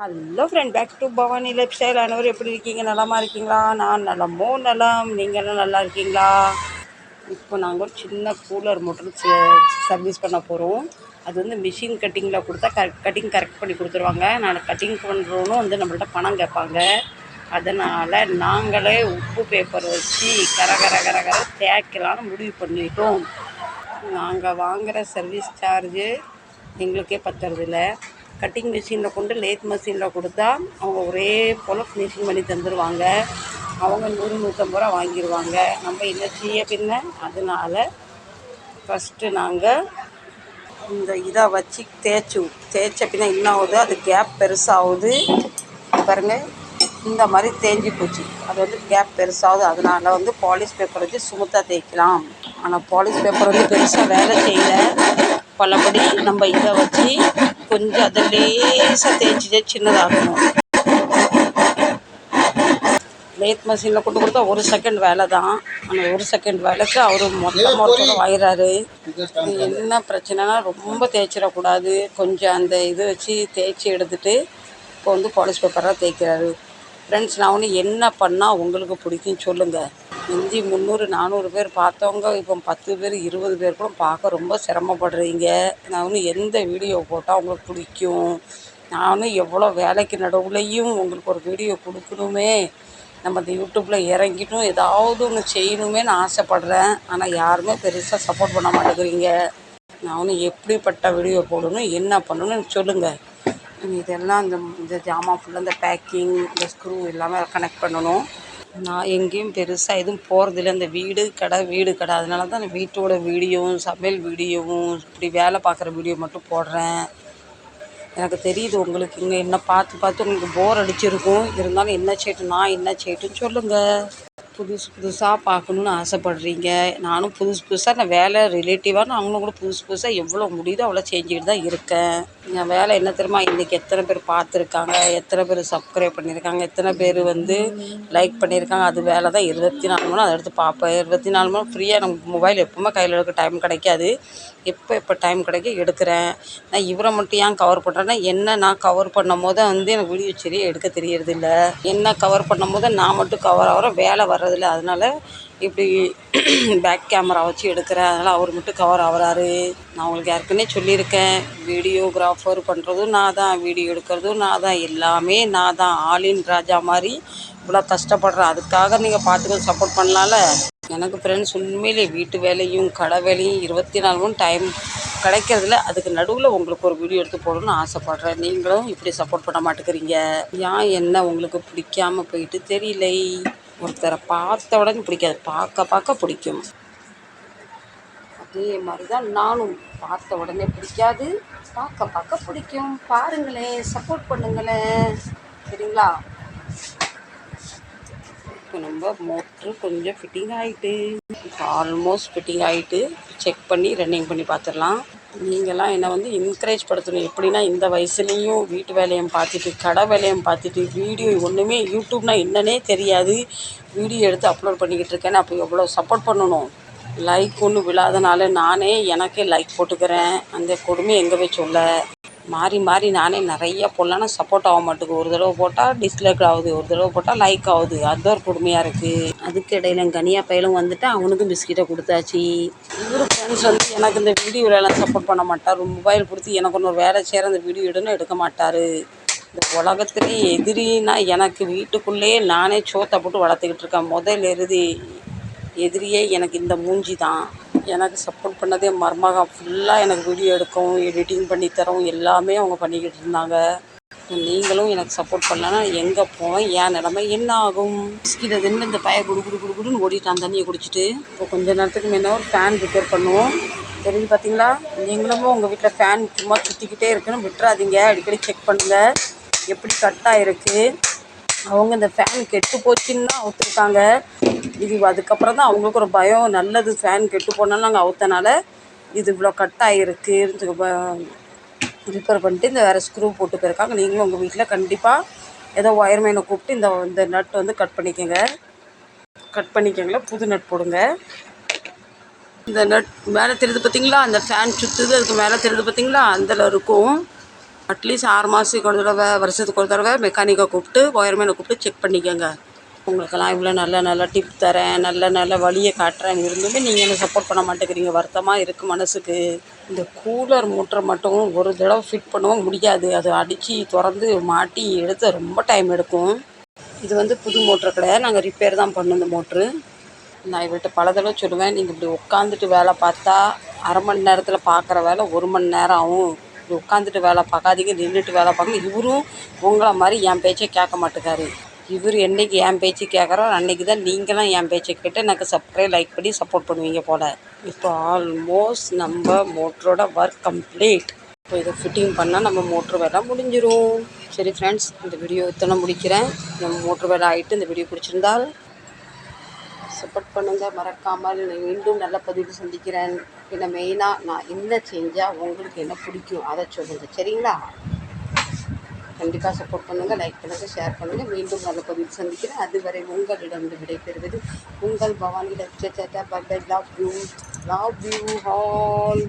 Hello friend back to Bhavani lifestyle அனைவரும் எப்படி இருக்கீங்க? நலமாக இருக்கீங்களா? நான் நலமோ நலம். நீங்களும் நல்லா இருக்கீங்களா? இப்போ நாங்கள் ஒரு சின்ன கூலர் மோட்டர் சர்வீஸ் பண்ண போகிறோம் அது வந்து மிஷின் கட்டிங்கில் கொடுத்தா கரெக்ட் கட்டிங் கரெக்ட் பண்ணி கொடுத்துருவாங்க. நான் கட்டிங் பண்ணுறோன்னு வந்து நம்மள்ட்ட பணம் கேட்பாங்க. அதனால் நாங்களே உப்பு பேப்பர் வச்சு கர கர கர கர தேய்க்கலான்னு முடிவு பண்ணிட்டோம். நாங்கள் வாங்குகிற சர்வீஸ் சார்ஜு எங்களுக்கே பத்துறதில்ல. கட்டிங் மிஷினில் கொண்டு லேத் மிஷினில் கொடுத்தா அவங்க ஒரே போல் ஃபினிஷிங் பண்ணி தந்துடுவாங்க அவங்க நூறு நூற்றம்பது ரூபா வாங்கிடுவாங்க நம்ம என்ன செய்ய பின்ன அதனால் ஃபஸ்ட்டு நாங்கள் இந்த இதை வச்சு தேய்ச்சி தேய்ச்ச பின்ன என்ன ஆகுது? அது கேப் பெருசாகுது. பாருங்கள் இந்த மாதிரி தேஞ்சு போச்சு. அது வந்து கேப் பெருசாகுது. அதனால் வந்து பாலிஷ் பேப்பர் வச்சு சுமத்தாக தேய்க்கலாம். ஆனால் பாலிஷ் பேப்பர் வந்து பெருசாக வேலை செய்யல. பலபடி நம்ம இதை வச்சு கொஞ்சம் அதை லேசாக தேய்ச்சி சின்னதாகணும் லேத் மிஷினில் கொண்டு கொடுத்தா ஒரு செகண்ட் வேலை தான். ஆனால் ஒரு செகண்ட் வேலைக்கு அவர் மொத்தமாக ஒருத்தர் வாயிறாரு. என்ன பிரச்சனைனா ரொம்ப தேய்ச்சிடக்கூடாது. கொஞ்சம் அந்த இது வச்சு தேய்ச்சி எடுத்துகிட்டு இப்போ வந்து பாலிஷ் பேப்பராக தேய்க்கிறாரு. ஃப்ரெண்ட்ஸ் நான் ஒன்று என்ன பண்ணால் உங்களுக்கு பிடிக்கும் சொல்லுங்கள் முந்தி முந்நூறு நானூறு பேர் பார்த்தவங்க இப்போ பத்து பேர் இருபது பேர் கூட பார்க்க ரொம்ப சிரமப்படுறீங்க. நான் எந்த வீடியோ போட்டால் உங்களுக்கு பிடிக்கும்? நானும் எவ்வளோ வேலைக்கு நடுவுலையும் உங்களுக்கு ஒரு வீடியோ கொடுக்கணுமே. நம்ம இந்த யூடியூப்பில் இறங்கிட்டும் ஏதாவது ஒன்று செய்யணுமேனு ஆசைப்பட்றேன். ஆனால் யாருமே பெருசாக சப்போர்ட் பண்ண மாட்டேங்கிறீங்க. நான் எப்படிப்பட்ட வீடியோ போடணும் என்ன பண்ணணும்னு சொல்லுங்கள் இதெல்லாம் இந்த இந்த ஜாமான் ஃபுல்லாக இந்த பேக்கிங் இந்த ஸ்க்ரூ எல்லாமே கனெக்ட் பண்ணணும். நான் எங்கேயும் பெருசாக எதுவும் போகிறதில்ல இந்த வீடு கடை வீடு கடை. அதனால தான் நான் வீட்டோட வீடியோவும் சமையல் வீடியோவும் இப்படி வேலை பார்க்குற வீடியோ மட்டும் போடுறேன். எனக்கு தெரியுது உங்களுக்கு. இங்கே என்ன பார்த்து பார்த்து உங்களுக்கு போர் அடிச்சிருக்கும். இருந்தாலும் என்ன செய்யட்டும் நான் என்ன செய்யட்டும் சொல்லுங்கள் புதுசு புதுசாக பார்க்கணுன்னு ஆசைப்படுறீங்க. நானும் புதுசு புதுசாக நான் வேலை ரிலேட்டிவாக நாங்களும் கூட புதுசு புதுசாக எவ்வளோ முடியுதோ அவ்வளோ செஞ்சுக்கிட்டு தான் இருக்கேன். என் வேலை என்ன தெரியுமா? இன்றைக்கி எத்தனை பேர் பார்த்துருக்காங்க? எத்தனை பேர் சப்ஸ்கிரைப் பண்ணியிருக்காங்க? எத்தனை பேர் வந்து லைக் பண்ணியிருக்காங்க? அது வேலை தான். இருபத்தி நாலு மணி அதை எடுத்து பார்ப்பேன். இருபத்தி நாலு மணி ஃப்ரீயாக நம்ம மொபைல் எப்போவுமே கையில் எடுக்க டைம் கிடைக்காது. எப்போ எப்போ டைம் கிடைக்க எடுக்கிறேன். நான் இவரை மட்டும் ஏன் கவர் பண்ணுறேன்னா என்ன நான் கவர் பண்ணும் போது வந்து எனக்கு வீடியோ சரியாக எடுக்க தெரியறதில்ல. என்ன கவர் பண்ணும் போது நான் மட்டும் கவர் ஆகிறேன். வேலை வர்றதில்ல அதனால் இப்படி பேக் கேமரா வச்சு எடுக்கிறேன். அதனால் அவர் மட்டும் கவர் ஆகிறாரு. நான் உங்களுக்கு ஏற்கனவே சொல்லியிருக்கேன். வீடியோகிராஃபர் பண்ணுறதும் நான் தான். வீடியோ எடுக்கிறதும் நான் தான். எல்லாமே நான் தான். ஆலின் ராஜா மாதிரி இவ்வளோ கஷ்டப்படுறேன் அதுக்காக நீங்கள் பார்த்துக்க சப்போர்ட் பண்ணலாம்ல? எனக்கு ஃப்ரெண்ட்ஸ் உண்மையிலே வீட்டு வேலையும் கடை வேலையும் இருபத்தி நாலு மணி டைம் கிடைக்கிறதில்ல. அதுக்கு நடுவில் உங்களுக்கு ஒரு வீடியோ எடுத்து போடணும்னு ஆசைப்பட்றேன். நீங்களும் இப்படி சப்போர்ட் பண்ண மாட்டேங்கிறீங்க. ஏன் என்ன உங்களுக்கு பிடிக்காம போயிட்டு தெரியலை. ஒருத்தரை பார்த்த உடனே பிடிக்காது. பார்க்க பார்க்க பிடிக்கும். அதே மாதிரி தான் நானும் பார்த்த உடனே பிடிக்காது. பார்க்க பார்க்க பிடிக்கும். பாருங்களேன் சப்போர்ட் பண்ணுங்களேன். சரிங்களா? இப்போ நம்ம மோட்ரு கொஞ்சம் ஃபிட்டிங் ஆகிட்டு இப்போ ஆல்மோஸ்ட் ஃபிட்டிங் ஆகிட்டு செக் பண்ணி ரன்னிங் பண்ணி பார்த்துடலாம். நீங்களாம் என்னை வந்து என்கரேஜ் படுத்தணும். எப்படின்னா இந்த வயசுலேயும் வீட்டு வேலையும் பார்த்துட்டு கடை வேலையும் பார்த்துட்டு வீடியோ ஒன்றுமே யூடியூப்னால் என்னன்னே தெரியாது. வீடியோ எடுத்து அப்லோட் பண்ணிக்கிட்டு இருக்கேன்னு அப்போ எவ்வளோ சப்போர்ட் பண்ணணும்? லைக் ஒன்று விழாதனால நானே எனக்கே லைக் போட்டுக்கிறேன். அந்த கொடுமை எங்கே போய் சொல்ல? மாறி மாறி நானே நிறைய போடலாம் சப்போர்ட் ஆக மாட்டேங்குது ஒரு தடவை போட்டால் டிஸ்லைக் ஆகுது ஒரு தடவை போட்டால் லைக் ஆகுது. அது ஒரு கொடுமையாக இருக்குது அதுக்கு இடையில கனியா பையலும் வந்துட்டு அவனுக்கும் பிஸ்கெட்டை கொடுத்தாச்சு. இவர் ஃப்ரெண்ட்ஸ் வந்து எனக்கு இந்த வீடியோலலாம் சப்போர்ட் பண்ண மாட்டார். மொபைல் கொடுத்து எனக்கு ஒன்று வேலை செய்கிற அந்த வீடியோ எடுன்னு எடுக்க மாட்டார். இந்த உலகத்திலே எதிரினா எனக்கு வீட்டுக்குள்ளேயே நானே சோத்தை போட்டு வளர்த்துக்கிட்டு இருக்கேன். முதல் எருதி எதிரியே எனக்கு இந்த மூஞ்சி தான். எனக்கு சப்போர்ட் பண்ணதே மருமகா. ஃபுல்லாக எனக்கு வீடியோ எடுக்கவும் எடிட்டிங் பண்ணி தரவும் எல்லாமே அவங்க பண்ணிக்கிட்டு இருந்தாங்க. நீங்களும் எனக்கு சப்போர்ட் பண்ணலன்னா எங்கே போவேன்? என் நிலமை என்ன ஆகும்? பிஸ்கிட்ட தின்னு இந்த பய குடு குடு குடு குடுன்னு ஓடிட்டான் தண்ணியை குடிச்சிட்டு. இப்போ கொஞ்ச நேரத்துக்கு முன்ன ஒரு ஃபேன் ரிப்பேர் பண்ணுவோம். தெரிஞ்சு பார்த்தீங்களா நீங்களும் உங்கள் வீட்டில் ஃபேன் சும்மா சுற்றிக்கிட்டே இருக்குன்னு விட்டுறாதீங்க. அடிக்கடி செக் பண்ணுங்கள் எப்படி கட் ஆகிருக்கு அவங்க இந்த ஃபேன் கெட்டு போச்சுன்னு தான் அவுத்துருக்காங்க. இது அதுக்கப்புறம் தான் அவங்களுக்கு ஒரு பயம். நல்லது ஃபேன் கெட்டு போனாலும் நாங்கள் அவுத்தனால இது இவ்வளோ கட் ஆகிருக்கு ரிப்பேர் பண்ணிட்டு இந்த வேறு ஸ்க்ரூ போட்டு போயிருக்காங்க. நீங்களும் உங்கள் வீட்டில் கண்டிப்பாக ஏதோ ஒயர்மேனை கூப்பிட்டு இந்த இந்த நட் வந்து கட் பண்ணிக்கோங்க. கட் பண்ணிக்கோங்களா புது நட் போடுங்க. இந்த நட் மேலே தெரியுது பார்த்தீங்களா அந்த ஃபேன் சுற்றுது அதுக்கு மேலே தெரியுது பார்த்தீங்களா அந்தல இருக்கும். அட்லீஸ்ட் ஆறு மாதத்துக்கு ஒரு தடவை வருஷத்துக்கு ஒரு தடவை மெக்கானிக்கை கூப்பிட்டு ஒயர்மேனை கூப்பிட்டு செக் பண்ணிக்கோங்க. உங்களுக்கெல்லாம் இவ்வளோ நல்ல நல்ல டிப் தரேன் நல்ல நல்ல வழியை காட்டுறேன். இருந்துமே நீங்கள் என்ன சப்போர்ட் பண்ண மாட்டேங்கிறீங்க. வருத்தமாக இருக்குது மனசுக்கு. இந்த கூலர் மோட்டரை மட்டும் ஒரு தடவை ஃபிட் பண்ணவும் முடியாது. அது அடித்து திறந்து மாட்டி எடுத்து ரொம்ப டைம் எடுக்கும். இது வந்து புது மோட்ரு கிடையாது. நாங்கள் ரிப்பேர் தான் பண்ணோம் இந்த மோட்ரு நான் இவர்கிட்ட பல தடவை சொல்லுவேன். நீங்கள் இப்படி உட்காந்துட்டு வேலை பார்த்தா அரை மணி நேரத்தில் பார்க்குற வேலை ஒரு மணி நேரம் ஆகும். இப்படி உட்காந்துட்டு வேலை பார்க்காதீங்க நின்றுட்டு வேலை பார்க்கணும் இவரும் உங்களை மாதிரி என் பேச்சை கேட்க மாட்டேக்காரு. இவர் என்னைக்கு என் பேச்சு கேட்குறோம் அன்றைக்கி தான் நீங்களும் என் பேச்சை கேட்டு எனக்கு சப்ஸ்கிரைப் லைக் பண்ணி சப்போர்ட் பண்ணுவீங்க போல். இப்போ ஆல்மோஸ்ட் நம்ம மோட்டரோட ஒர்க் கம்ப்ளீட் இப்போ இதை ஃபிட்டிங் பண்ணால் நம்ம மோட்ரு வேலை முடிஞ்சிடும் சரி ஃப்ரெண்ட்ஸ் இந்த வீடியோ இத்தனை முடிக்கிறேன். நம்ம மோட்ரு வேலை ஆகிட்டு இந்த வீடியோ பிடிச்சிருந்தால் சப்போர்ட் பண்ணுங்கள் மறக்காமல் நான் மீண்டும் நல்ல பதிவு சந்திக்கிறேன். என்ன மெயினாக நான் என்ன செஞ்சால் உங்களுக்கு என்ன பிடிக்கும் அதை சொல்லுங்கள் சரிங்களா? கண்டிப்பாக சப்போர்ட் பண்ணுங்கள் லைக் பண்ணுங்கள் ஷேர் பண்ணுங்கள் மீண்டும் நல்ல பதிவு சந்திக்கிறேன். அதுவரை உங்களிடம் விடைபெறுவது உங்கள் Bhavani love you love you all